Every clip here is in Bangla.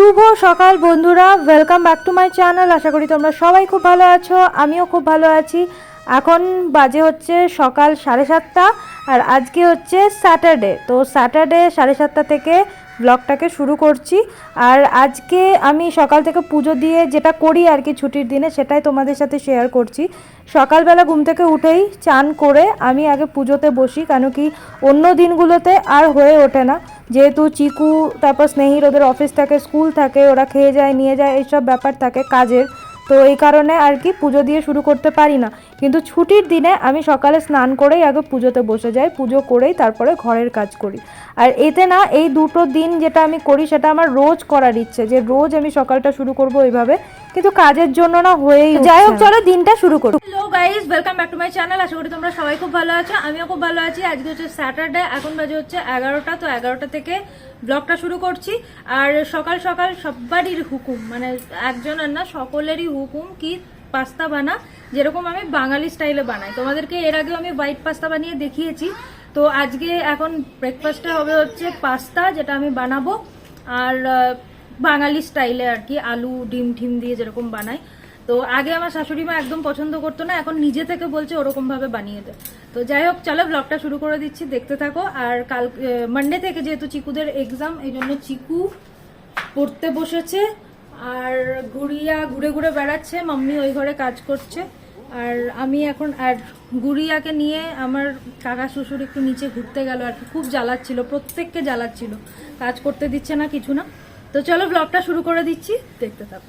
শুভ সকাল বন্ধুরা welcome back to my channel আশা করি তোমরা সবাই খুব ভালো আছো, আমিও খুব ভালো আছি। এখন বাজে হচ্ছে সকাল সাড়ে সাতটা, আর আজকে হচ্ছে স্যাটারডে তো স্যাটারডে সাড়ে সাতটা থেকে ব্লগটাকে শুরু করছি, আর আজকে আমি সকাল থেকে পুজো দিয়ে যেটা করি আর কি ছুটির দিনে, সেটাই তোমাদের সাথে শেয়ার করছি। সকালবেলা ঘুম থেকে উঠেই চান করে আমি আগে পুজোতে বসি, কেন কি অন্য দিনগুলোতে আর হয়ে ওঠে না। যেহেতু চিকু, তারপর স্নেহির ওদের অফিস থাকে স্কুল থাকে, ওরা খেয়ে যায়, নিয়ে যায়, এইসব ব্যাপার থাকে কাজের। তো এই কারণে আর কি পুজো দিয়ে শুরু করতে পারি না। কিন্তু ছুটির দিনে আমি সকালে স্নান করেই আগে পুজোতে বসে যাই, পুজো করেই তারপরে ঘরের কাজ করি। আর এতে না এই দুটো দিন যেটা আমি করি সেটা আমার রোজ করার ইচ্ছে যে রোজ আমি সকালটা শুরু করব এইভাবে কিন্তু কাজের জন্য না হয়েই যাই হোক চলো দিনটা শুরু করো। Hello guys welcome back to my channel আশা করি তোমরা সবাই খুব ভালো আছো আমিও খুব ভালো আছি। আজকে হচ্ছে স্যাটারডে এখন বাজে হচ্ছে এগারোটা তো এগারোটা থেকে ব্লগটা শুরু করছি। আর সকাল সকাল সবারই হুকুম মানে একজনের না সকলেরই হুকুম কি পাস্তা বানা যেরকম আমি বাঙালি স্টাইলে বানাই। তোমাদেরকে এর আগেও আমি হোয়াইট পাস্তা বানিয়ে দেখিয়েছি। তো আজকে এখন ব্রেকফাস্টটা হবে হচ্ছে পাস্তা যেটা আমি বানাবো। আর বাঙালি স্টাইলে আর কি, আলু, ডিম, ঠিম দিয়ে যেরকম বানাই। তো আগে আমার শাশুড়ি মা একদম পছন্দ করতো না, এখন নিজে থেকে বলছে ওরকম ভাবে বানিয়ে দে। তো যাই হোক, চলো ব্লগটা শুরু করে দিচ্ছি, দেখতে থাকো। আর কাল মানডে থেকে যেহেতু চিকুদের এক্সাম এই জন্য চিকু পড়তে বসেছে। আর গুড়িয়া ঘুরে ঘুরে বেড়াচ্ছে, মাম্মি ওই ঘরে কাজ করছে। আর আমি এখন, আর গুড়িয়াকে নিয়ে আমার কাকা শ্বশুর একটু নিচে ঘুরতে গেল আর কি। খুব জ্বালাচ্ছিল, প্রত্যেককে জ্বালাচ্ছিল। কাজ করতে দিচ্ছে না কিছু না। তো চলো ব্লগটা শুরু করে দিচ্ছি, দেখতে থাকো।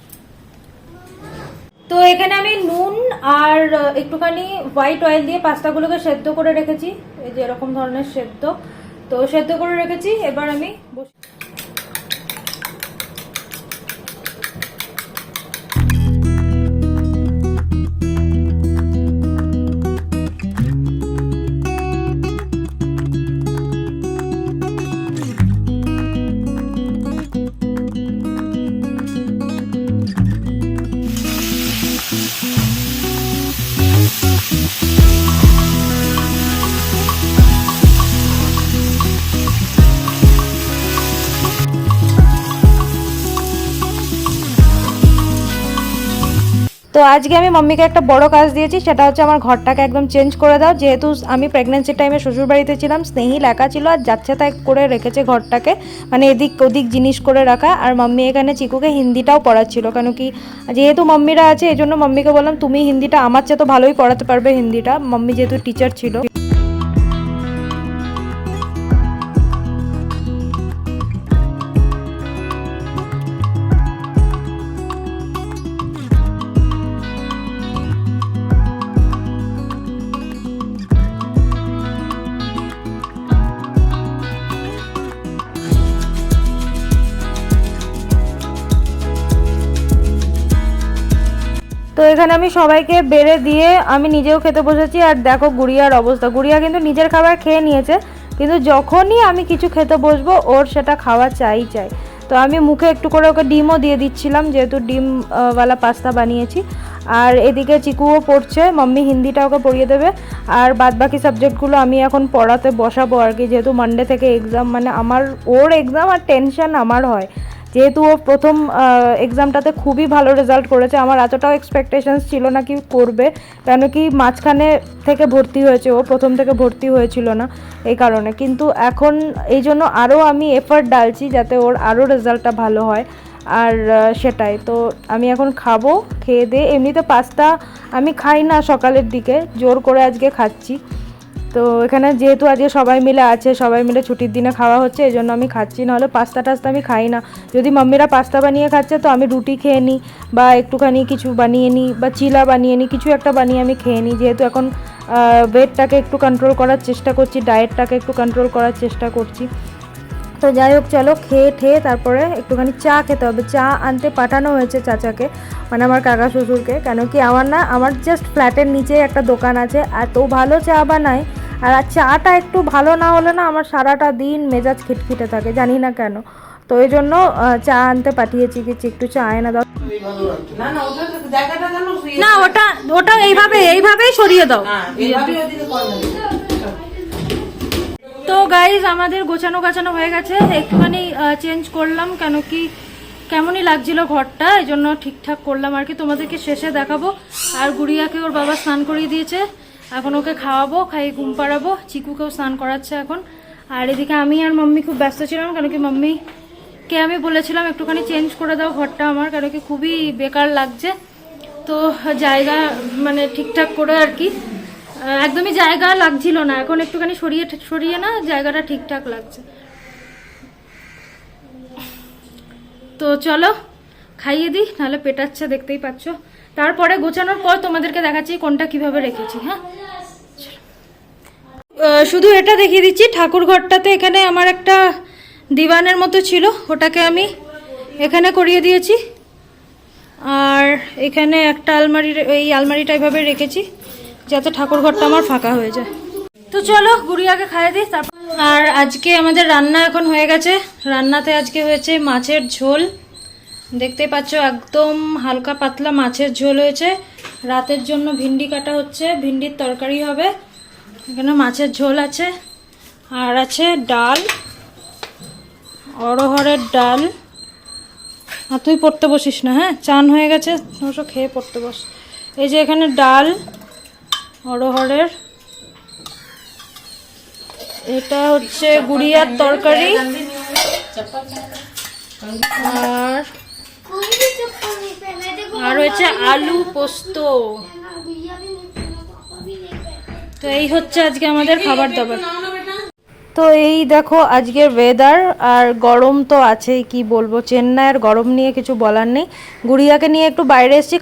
তো এখানে আমি নুন আর একটুখানি হোয়াইট অয়েল দিয়ে পাস্তাগুলোকে সেদ্ধ করে রেখেছি। এই যে এরকম ধরনের সেদ্ধ। তো সেদ্ধ করে রেখেছি, এবার আমি আজকে আমি মাম্মিকে একটা বড় কাজ দিয়েছি, সেটা হচ্ছে আমার ঘরটাকে একদম চেঞ্জ করে দাও। যেহেতু আমি প্রেগনেন্সির টাইমে শ্বশুর বাড়িতে ছিলাম স্নেহিল লেখা ছিল আর যাচ্ছে তাই করে রেখেছে ঘরটাকে মানে এদিক ওদিক জিনিস করে রাখা। আর মাম্মি এখানে চিকুকে হিন্দিটাও পড়াচ্ছিল, কেন কি যেহেতু মাম্মিরা আছে এই জন্য মাম্মিকে বললাম, তুমি হিন্দিটা আমার চেয়ে তো ভালোই পড়াতে পারবে হিন্দিটা। মাম্মি যেহেতু টিচার ছিল। এখানে আমি সবাইকে বেড়ে দিয়ে আমি নিজেও খেতে বসেছি, আর দেখো গুড়িয়ার অবস্থা। গুড়িয়া কিন্তু নিজের খাবার খেয়ে নিয়েছে, কিন্তু যখনই আমি কিছু খেতে বসবো, ওর সেটা খাওয়া চাই চাই। তো আমি মুখে একটু করে ওকে ডিমও দিয়ে দিচ্ছিলাম, যেহেতু ডিমওয়ালা পাস্তা বানিয়েছি। আর এদিকে চিকুও পড়ছে, মাম্মি হিন্দিটা ওকে পড়িয়ে দেবে। আর বাদ বাকি সাবজেক্টগুলো আমি এখন পড়াতে বসাবো আর কি, যেহেতু মানডে থেকে এক্সাম মানে আমার, ওর এক্সাম আর টেনশন আমার হয়। যেহেতু ও প্রথম এক্সামটাতে খুবই ভালো রেজাল্ট করেছে, আমার এতটাও এক্সপেকটেশনস ছিল না কি করবে, কেন কি মাঝখানে থেকে ভর্তি হয়েছে ও, প্রথম থেকে ভর্তি হয়েছিল না এই কারণে। কিন্তু এখন এই জন্য আরও আমি এফার্ট ডালছি যাতে ওর আরও রেজাল্টটা ভালো হয়, আর সেটাই। তো আমি এখন খাব, খেয়ে দিয়ে, এমনিতে পাস্তা আমি খাই না সকালের দিকে, জোর করে আজকে খাচ্ছি। তো এখানে যেহেতু আজকে সবাই মিলে আছে, সবাই মিলে ছুটির দিনে খাওয়া হচ্ছে, এই জন্য আমি খাচ্ছি, নাহলে পাস্তা টাস্তা আমি খাই না। যদি মাম্মিরা পাস্তা বানিয়ে খাচ্ছে, তো আমি রুটি খেয়ে নিই, বা একটুখানি কিছু বানিয়ে নিই, বা চিলা বানিয়ে নিই, কিছু একটা বানিয়ে আমি খেয়ে নিই। যেহেতু এখন ওয়েটটাকে একটু কন্ট্রোল করার চেষ্টা করছি ডায়েটটাকে একটু কন্ট্রোল করার চেষ্টা করছি। তো যাই হোক, চলো খেয়ে ঠেয়ে তারপরে একটুখানি চা খেতে হবে। চা আনতে পাঠানো হয়েছে চাচাকে মানে আমার কাকা শ্বশুরকে, কেন কি আমার না, আমার জাস্ট ফ্ল্যাটের নিচে একটা দোকান আছে, এত ভালো চা বানায় আর আর চাটা একটু ভালো না হলে না আমার সারাটা দিন মেজাজ খিটখিটে থাকে জানি না কেন। তো এই জন্য চা আনতে পাঠিয়েছি কিছু একটু চা এনে দাও। না না ওটা জায়গাটা কেন না ওটা ওটা এইভাবে এইভাবেই সরিয়ে দাও। হ্যাঁ তো গাইজ আমাদের গোছানো গাছানো হয়ে গেছে। একটুখানি চেঞ্জ করলাম কেন কি কেমনই লাগছিল ঘরটা এই জন্য ঠিকঠাক করলাম আর কি। তোমাদেরকে শেষে দেখাবো। আর গুড়িয়াকে ওর বাবা স্নান করিয়ে দিয়েছে। এখন ওকে খাওয়াবো খাইয়ে ঘুম পাড়াবো। চিকুকেও স্নান করাচ্ছে এখন। আর এদিকে আমি আর মাম্মি খুব ব্যস্ত ছিলাম, কেন কি মাম্মি, কে আমি বলেছিলাম একটুখানি চেঞ্জ করে দাও ঘরটা আমার কারণ কি খুবই বেকার লাগছে। তো জায়গা মানে ঠিকঠাক করে আর কি, একদমই জায়গা লাগছিল না, এখন একটুখানি সরিয়ে সরিয়ে না, জায়গাটা ঠিকঠাক লাগছে। তো চলো, খাইয়ে দিই, নাহলে পেটাচ্ছে, দেখতেই পাচ্ছ। তারপরে গোছানোর পর তোমাদেরকে দেখাচ্ছি কোনটা কীভাবে রেখেছি হ্যাঁ? শুধু এটা দেখিয়ে দিচ্ছি ঠাকুর ঘরটাতে এখানে আমার একটা দিওয়ানের মতো ছিল, ওটাকে আমি এখানে করিয়ে দিয়েছি। আর এখানে একটা আলমারি, এই আলমারিটা এভাবে রেখেছি, যাতে ঠাকুর ঘরটা আমার ফাঁকা হয়ে যায়। তো চলো, গুড়িয়াকে খাইয়ে দিই, তারপর আর আজকে আমাদের রান্না এখন হয়ে গেছে। রান্নাতে আজকে হয়েছে মাছের ঝোল। দেখতে পাচ্ছ একদম হালকা পাতলা মাছের ঝোল হয়েছে। রাতের জন্য ভিন্ডি কাটা হচ্ছে, ভিন্ডির তরকারি হবে। এখানে মাছের ঝোল আছে। আর আছে ডাল অরহরের ডাল। আর তুই পড়তে বসিস না হ্যাঁ? চান হয়ে গেছে, অবশ্য খেয়ে পড়তে বস। এই যে এখানে ডাল অরহরের এটা হচ্ছে গুড়িয়ার তরকারি। আর আর হচ্ছে আলু পোস্ত। তো এই হচ্ছে আজকে আমাদের খাবার দাবার। তো এই দেখো আজকের ওয়েদার আর গরম তো আছেই কি বলব? চেন্নাইয়ের গরম নিয়ে কিছু বলার নেই। গুড়িয়াকে নিয়ে একটু বাইরে এসেছি।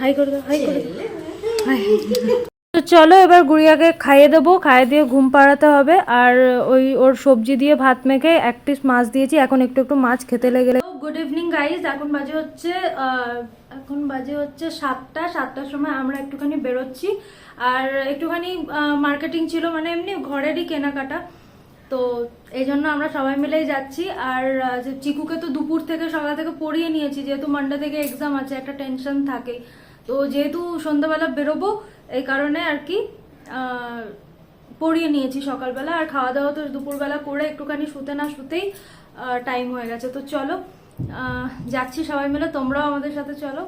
হাই করে দাও হাই করে দাও তো চলো এবার গুড়িয়াকে খাইয়ে দেবো, খাইয়ে দিয়ে ঘুম পাড়াতে হবে। আর ওই ওর সবজি দিয়ে ভাত মেখে এক পিস মাছ দিয়েছি, এখন একটু একটু মাছ খেতে লেগে গুড ইভিনিং গাইজ এখন বাজে হচ্ছে এখন বাজে হচ্ছে সাতটা। সাতটার সময় আমরা একটুখানি বেরোচ্ছি। আর একটুখানি মার্কেটিং ছিল মানে এমনি ঘরেরই কেনাকাটা। তো এই জন্য আমরা সবাই মিলেই যাচ্ছি। আর চিকুকে তো দুপুর থেকে সকাল থেকে পড়িয়ে নিয়েছি, যেহেতু মানডে থেকে এক্সাম আছে, একটা টেনশন থাকে তো যেহেতু সন্ধ্যাবেলা বেরোবো, এই কারণে আর কি পড়িয়ে নিয়েছি সকালবেলা। আর খাওয়া দাওয়া তো দুপুরবেলা করে একটুখানি শুতে না শুতেই টাইম হয়ে গেছে। তো চলো যাচ্ছি সবাই মিলে, তোমরাও আমাদের সাথে চলো।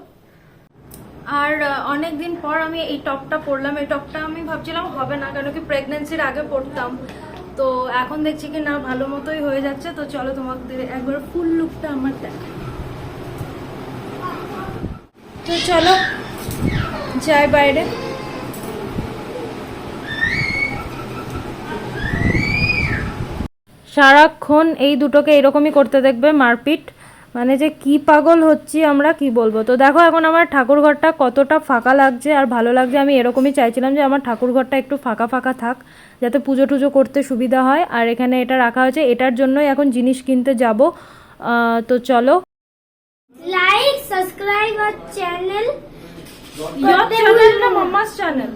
আর অনেক দিন পর আমি এই টপটা পরলাম। এই টপটা আমি ভাবছিলাম হবে না, কেন কি প্রেগনেন্সির আগে পরতাম। তো এখন দেখছি কি না, ভালো মতোই হয়ে যাচ্ছে। তো চলো তোমাদের একবার ফুল লুকটা আমার দেখা তো চলো যাই বাইরে। সারাক্ষণ এই দুটোকে এরকমই করতে দেখবে মারপিট। মানে যে কি পাগল হচ্ছি আমরা, কি বলব? তো দেখো এখন আমার ঠাকুর ঘরটা কতটা ফাঁকা লাগছে আর ভালো লাগছে। আমি এরকমই চাইছিলাম যে আমার ঠাকুর ঘরটা একটু ফাঁকা ফাঁকা থাক, যাতে পুজো টুজো করতে সুবিধা হয়। আর এখানে এটা রাখা হয়েছে, এটার জন্যই এখন জিনিস কিনতে যাব। তো চলো। Like, subscribe our channel mamma's channel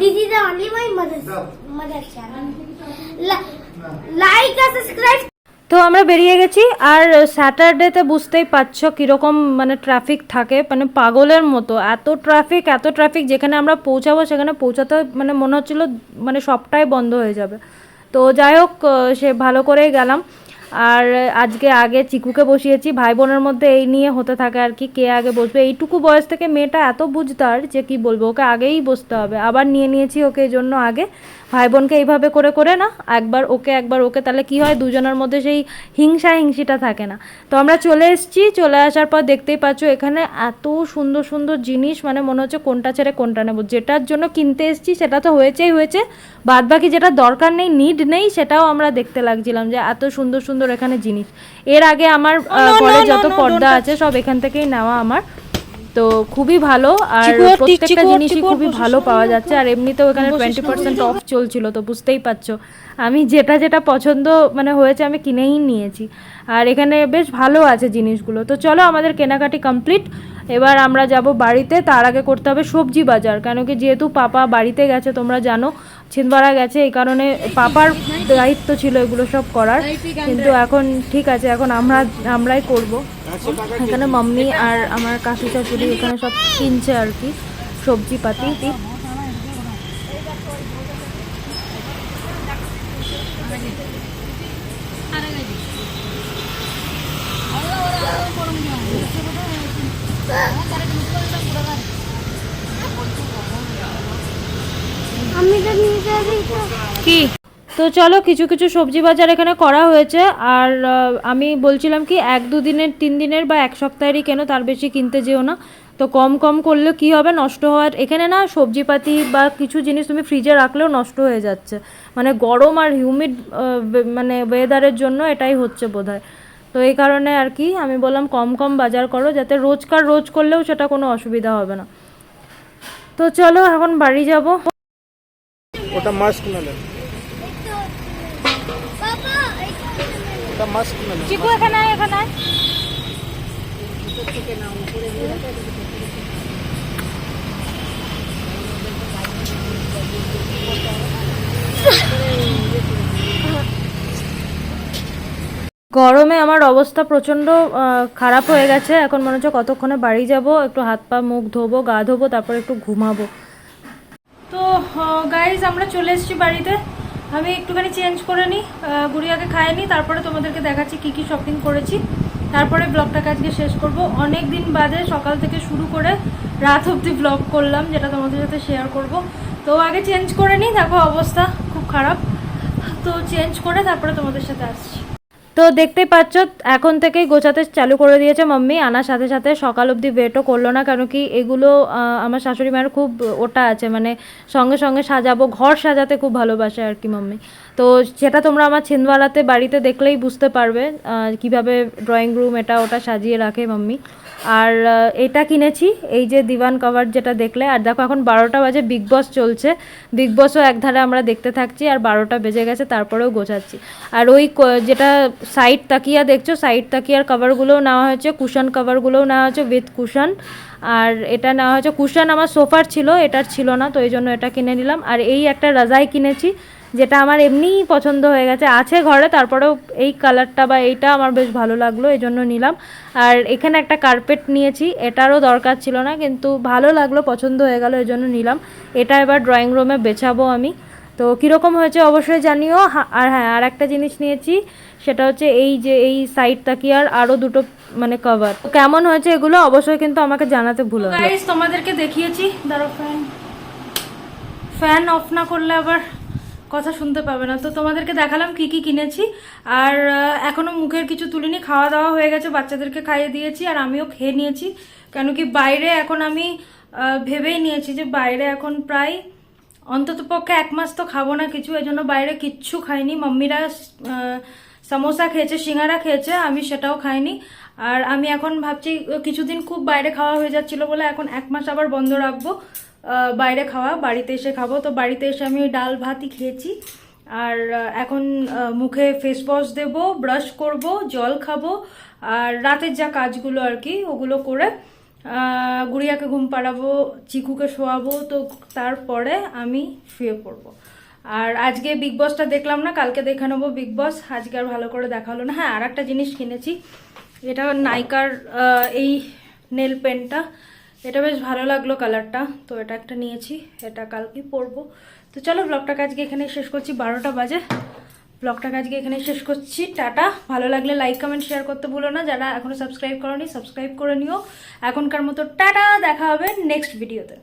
this is the only my mother's mother channel. Like and subscribe. তো আমরা বেরিয়ে গেছি আর স্যাটারডেতে বুঝতেই পারছ কীরকম মানে ট্রাফিক থাকে মানে পাগলের মতো। এত ট্রাফিক এত ট্রাফিক যেখানে আমরা পৌঁছাবো সেখানে পৌঁছাতে মানে মনে হচ্ছিল মানে সবটাই বন্ধ হয়ে যাবে। তো যাই হোক সে ভালো করেই গেলাম। আর আজকে আগে চিকুকে বসিয়েছি ভাই বোনের মধ্যে এই নিয়ে হতে থাকে আর কি, কে আগে বসবে। এইটুকু বয়স থেকে মেয়েটা এত বুঝতার যে কি বলব, ওকে আগেই বসতে হবে। আবার নিয়ে নিয়েছি ওকে এই জন্য আগে। ভাই বোনকে এইভাবে করে করে না একবার ওকে একবার ওকে তাহলে কি হয়? দুজনের মধ্যে সেই হিংসা হিংসিটা থাকে না। তো আমরা চলে এসেছি চলে আসার পর দেখতেই পাচ্ছ এখানে এত সুন্দর সুন্দর জিনিস মানে মনে হচ্ছে কোনটা ছেড়ে কোনটা নেব। যেটার জন্য কিনতে এসেছি সেটা তো হয়েছেই হয়েছে। বাদ বাকি যেটা দরকার নেই নিড নেই সেটাও আমরা দেখতে লাগছিলাম যে এত সুন্দর সুন্দর এখানে জিনিস। এর আগে আমার আহ, ঘরে যত পর্দা আছে সব এখান থেকেই নেওয়া আমার। তো খুবই ভালো আর প্রত্যেকটা জিনিসই খুবই ভালো পাওয়া যাচ্ছে আর এমনিতেও এখানে টোয়েন্টি পার্সেন্ট অফ চলছিল তো বুঝতেই পারছ। আমি যেটা যেটা পছন্দ মানে হয়েছে আমি কিনেই নিয়েছি। আর এখানে বেশ ভালো আছে জিনিসগুলো। তো চলো আমাদের কেনাকাটি কমপ্লিট এবার আমরা যাব বাড়িতে। তার আগে করতে হবে সবজি বাজার। কেন কি যেহেতু পাপা বাড়িতে গেছে, তোমরা জানো ছিনবাড়া গেছে, এই কারণে পাপার দায়িত্ব ছিল এগুলো সব করার। কিন্তু এখন ঠিক আছে, এখন আমরা, আমরাই করব। এখানে মাম্মি আর আমার কাশি শাশুড়ি এখানে সব কিনছে আর কি সবজি পাতি আমি তো নিয়ে যাবি তো কি? তো চলো কিছু কিছু সবজি বাজার এখানে করা হয়েছে। আর আমি বলছিলাম কি, এক দু দিনের, তিন দিনের বা এক সপ্তাহেরই কেন তার বেশি কিনতে যেও না। তো কম কম করলে কি হবে? নষ্ট হওয়ার, এখানে না সবজিপাতি বা কিছু জিনিস তুমি ফ্রিজে রাখলেও নষ্ট হয়ে যাচ্ছে। মানে গরম আর হিউমিড মানে ওয়েদারের জন্য এটাই হচ্ছে বোধহয়। তো এই কারণে আর কি, আমি বললাম কম কম বাজার করো, যাতে রোজকার রোজ করলেও সেটা কোনো অসুবিধা হবে না। তো চলো এখন বাড়ি যাব। ওটা মাস্ক আয়। গরমে আমার অবস্থা প্রচণ্ড আহ, খারাপ হয়ে গেছে। এখন মনে হচ্ছে কতক্ষণে বাড়ি যাব একটু হাত পা মুখ ধোবো গা ধোবো তারপর একটু ঘুমাবো। তো গাইজ আমরা চলে এসেছি বাড়িতে। আমি একটুখানি চেঞ্জ করে নিই। গুড়িয়াকে খাইয়ে নিই, তারপরে তোমাদেরকে দেখাচ্ছি কি কি শপিং করেছি। তারপরে ব্লগটাকে আজকে শেষ করব। অনেক দিন বাদে সকাল থেকে শুরু করে রাত অবধি ব্লগ করলাম, যেটা তোমাদের সাথে শেয়ার করব। তো, আগে চেঞ্জ করে নিই, দেখো অবস্থা খুব খারাপ। তো চেঞ্জ করে তারপরে তোমাদের সাথে আসছি। তো দেখতে পাচ্ছ, এখন থেকেই গোছাতে চালু করে দিয়েছে মাম্মি। আনার সাথে সাথে সকাল অবধি ওয়েটও করল না কেন কি এগুলো আমার শাশুড়ি মায়ের খুব ওটা আছে মানে সঙ্গে সঙ্গে সাজাবো, ঘর সাজাতে খুব ভালোবাসে আর কি মাম্মি। তো সেটা তোমরা আমার ছিন্দওয়ালাতে বাড়িতে দেখলেই বুঝতে পারবে কীভাবে ড্রয়িং রুম এটা ওটা সাজিয়ে রাখে মাম্মি। আর এটা কিনেছি, এই যে দিওয়ান কভার যেটা দেখলে, আর দেখো এখন বারোটা বাজে বিগ বস চলছে। বিগ বসও একধারে আমরা দেখতে থাকছি, আর বারোটা বেজে গেছে, তারপরেও গোছাচ্ছি। আর ওই যেটা সাইড তাকিয়া দেখছ সাইড তাকিয়ার কভারগুলোও নেওয়া হয়েছে কুশন কভারগুলোও নেওয়া হয়েছে উইথ কুশন আর এটা নেওয়া হয়েছে কুশন আমার সোফার ছিল, এটার ছিল না, তো এই জন্য এটা কিনে নিলাম। আর এই একটা রাজাই কিনেছি, যেটা আমার এমনিই পছন্দ হয়ে গেছে, আছে ঘরে, তারপরেও এই কালারটা বা এইটা আমার বেশ ভালো লাগল, এই জন্য নিলাম। আর এখানে একটা কার্পেট নিয়েছি, এটারও দরকার ছিল না, কিন্তু ভালো লাগল, পছন্দ হয়ে গেল, এই জন্য নিলাম। এটা এবার ড্রয়িং রুমে বেছাবো আমি। তো কীরকম হয়েছে অবশ্যই জানিও আর হ্যাঁ আর একটা জিনিস নিয়েছি সেটা হচ্ছে এই যে এই সাইড তাকিয়ার আরও দুটো মানে কভার কেমন হয়েছে এগুলো? অবশ্যই কিন্তু আমাকে জানাতে ভুলো গাইস তোমাদেরকে দেখিয়েছি। দাঁড়ো ফ্যান ফ্যান অফ না করলে আবার কথা শুনতে পাবে না। তো তোমাদেরকে দেখালাম কি কি কিনেছি। আর এখনও মুখের কিছু তুলিনি। খাওয়া দাওয়া হয়ে গেছে, বাচ্চাদেরকে খাইয়ে দিয়েছি আর আমিও খেয়ে নিয়েছি। কেন কি বাইরে এখন আমি ভেবেই নিয়েছি যে বাইরে এখন প্রায় অন্তত পক্ষে এক মাস তো খাব না কিছু। এই জন্য বাইরে কিচ্ছু খাইনি। মাম্মিরা সমোসা খেয়েছে, সিঙ্গারা খেয়েছে, আমি সেটাও খাইনি। আর আমি এখন ভাবছি কিছুদিন খুব বাইরে খাওয়া হয়ে যাচ্ছিল বলে এখন এক মাস আবার বন্ধ রাখব। বাইরে খাওয়া, বাড়িতে এসে খাব। তো বাড়িতে এসে আমি ডাল ভাতই খেয়েছি। আর এখন মুখে ফেস ওয়াশ দেবো ব্রাশ করব, জল খাব। আর রাতের যা কাজগুলো আর কি, ওগুলো করে গুড়িয়াকে ঘুম পাড়াবো, চিকুকে শোয়াবো। তো তারপরে আমি শুয়ে পড়ব। আর আজকে বিগ বসটা দেখলাম না, কালকে দেখে নেব বিগ বস আজকে আর ভালো করে দেখা হলো না। হ্যাঁ আর একটা জিনিস কিনেছি, এটা নাইকার এই নেল পেনটা এটা বেশ ভালো লাগল কালারটা, তো এটা একটা নিয়েছি, এটা কালকে পরবো। তো চলো ব্লগটাকে আজকে এখানে শেষ করছি, বারোটা বাজে। ব্লগটাকে আজকে এখানে শেষ করছি, টাটা। ভালো লাগলে লাইক কমেন্ট শেয়ার করতে ভুলো না। যারা এখনও সাবস্ক্রাইব করনি সাবস্ক্রাইব করে নিও। এখনকার মতো টাটা, দেখা হবে নেক্সট ভিডিওতে